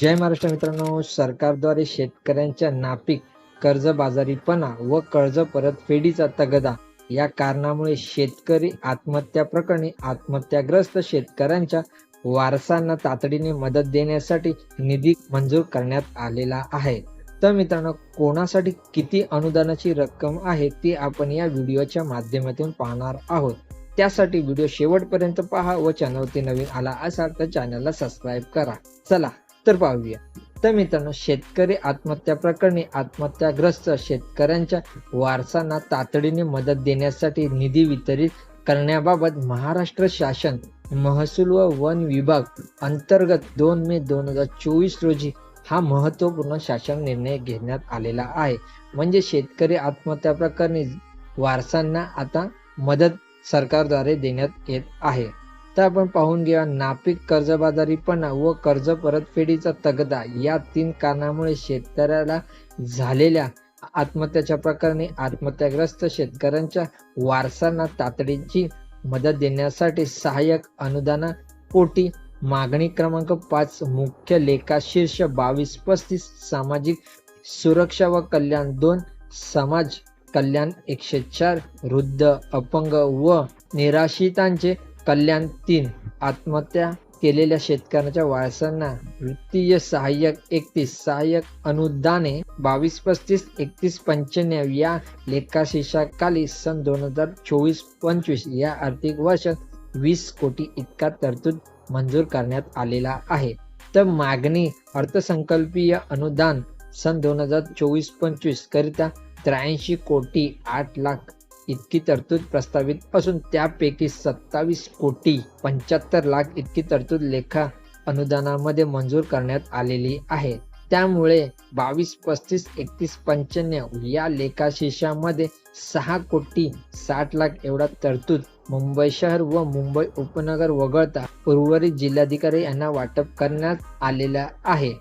जय महाराष्ट्र मित्रांनो सरकारद्वारे शेतकऱ्यांच्या नापीक कर्जबाजारीपणा व कर्ज परतफेडीचा तगदा या कारणामुळे शेतकरी आत्महत्या प्रकरणी आत्महत्याग्रस्त शेतकऱ्यांच्या वारसांना तातडीने मदत देण्यासाठी निधी मंजूर करण्यात आलेला आहे. तर मित्रांनो कोणासाठी किती अनुदानाची रक्कम आहे ती आपण या व्हिडिओच्या माध्यमातून पाहणार आहोत. त्यासाठी व्हिडिओ शेवटपर्यंत पहा व चॅनलवरती नवीन आला असाल तर चॅनलला सबस्क्राईब करा. चला तर पाहूया. तर मित्रांनो शेतकरी आत्महत्या प्रकरणी आत्महत्याग्रस्त शेतकऱ्यांच्या वारसांना तातडीने मदत देण्यासाठी निधी वितरित करण्याबाबत महाराष्ट्र शासन महसूल व वन विभाग अंतर्गत दोन मे दोन हजार चोवीस रोजी हा महत्त्वपूर्ण शासन निर्णय घेण्यात आलेला आहे. म्हणजे शेतकरी आत्महत्या प्रकरणी वारसांना आता मदत सरकारद्वारे देण्यात येत आहे. तर आपण पाहून घेऊया नापीक कर्जबाजारीपणा व कर्ज परतफेडीचा तगदा या तीन कारणामुळे शेतकऱ्याला झालेल्या आत्महत्याच्या प्रकरणी आत्महत्याग्रस्त शेतकऱ्यांच्या वारसांना तातडीची मदत देण्यासाठी सहाय्यक अनुदाना पोटी मागणी क्रमांक पाच मुख्य लेखा शीर्ष बावीस पस्तीस सामाजिक सुरक्षा व कल्याण दोन समाज कल्याण एकशे चार वृद्ध अपंग व निराशितांचे कल्याण तीन आत्महत्या केलेल्या शेतकऱ्यांच्या वारसांना वित्तीय सहाय्यक एकतीस सहाय्यक अनुदाने बावीस पस्तीस एकतीस पंच्याण्णव या लेखाशीर्षाखाली सन दोन हजार चोवीस पंचवीस या आर्थिक वर्षात वीस कोटी इतका तरतूद मंजूर करण्यात आलेला आहे. तर मागणी अर्थसंकल्पीय अनुदान सन दोन हजार चोवीस पंचवीस करिता त्र्याऐंशी कोटी आठ लाख इतकी तरतूद प्रस्तावित असून त्यापैकी सत्तावीस कोटी पंच्याहत्तर लाख इतकी तरतूद लेखा अनुदानामध्ये मंजूर करण्यात आलेली आहे. त्यामुळे बावीस पस्तीस एकतीस पंच्याण्णव या लेखाशीर्षामध्ये सहा कोटी साठ लाख एवढा तरतूद मुंबई शहर व मुंबई उपनगर वगळता उर्वरित जिल्हाधिकारी यांना वाटप करण्यात आलेला आहे.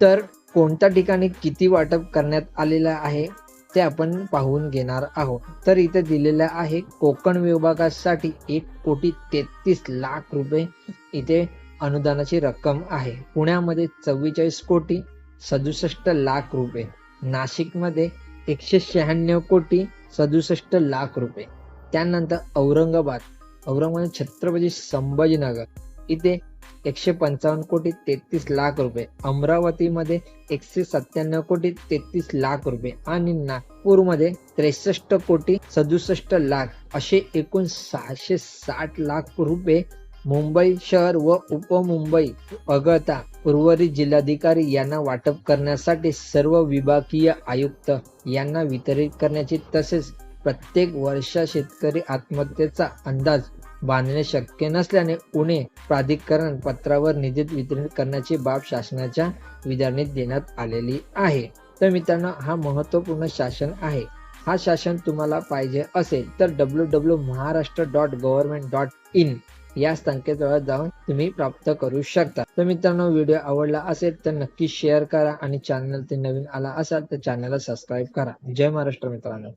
तर कोणत्या ठिकाणी किती वाटप करण्यात आलेलं आहे? ते आपण पाहून घेणार आहोत. तर इथे दिलेलं आहे कोकण विभागासाठी एक कोटी तेहतीस लाख रुपये इथे अनुदानाची रक्कम आहे. पुण्यामध्ये चव्वेचाळीस कोटी सदुसष्ट लाख रुपये. नाशिकमध्ये एकशे शहाण्णव कोटी सदुसष्ट लाख रुपये. त्यानंतर औरंगाबाद औरंगाबाद छत्रपती संभाजीनगर. इथे एकशे पंचावन्न कोटी तेहतीस लाख रुपये. अमरावतीमध्ये एकशे सत्त्याण्णव कोटी तेहतीस लाख रुपये आणि नागपूरमध्ये त्रेसष्ट कोटी सदुसष्ट लाख असे एकूण सहाशे साठ लाख रुपये मुंबई शहर व उपमुंबई वगळता उर्वरित जिल्हाधिकारी यांना वाटप करण्यासाठी सर्व विभागीय आयुक्त यांना वितरित करण्याची तसेच प्रत्येक वर्षा शेतकरी आत्महत्येचा अंदाज बांधणे शक्य नसल्याने उणे प्राधिकरण पत्रावर निधी वितरित करण्याची बाब शासनाच्या विधारणीत देण्यात आलेली आहे. तर मित्रांनो हा महत्त्वपूर्ण शासन आहे. हा शासन तुम्हाला पाहिजे असेल तर W W Maharashtra dot government dot in या संकेतस्थळावर जाऊन तुम्ही प्राप्त करू शकता. तर मित्रांनो व्हिडिओ आवडला असेल तर नक्की शेअर करा आणि चॅनल ते नवीन आला असाल तर चॅनलला सबस्क्राईब करा. जय महाराष्ट्र मित्रांनो.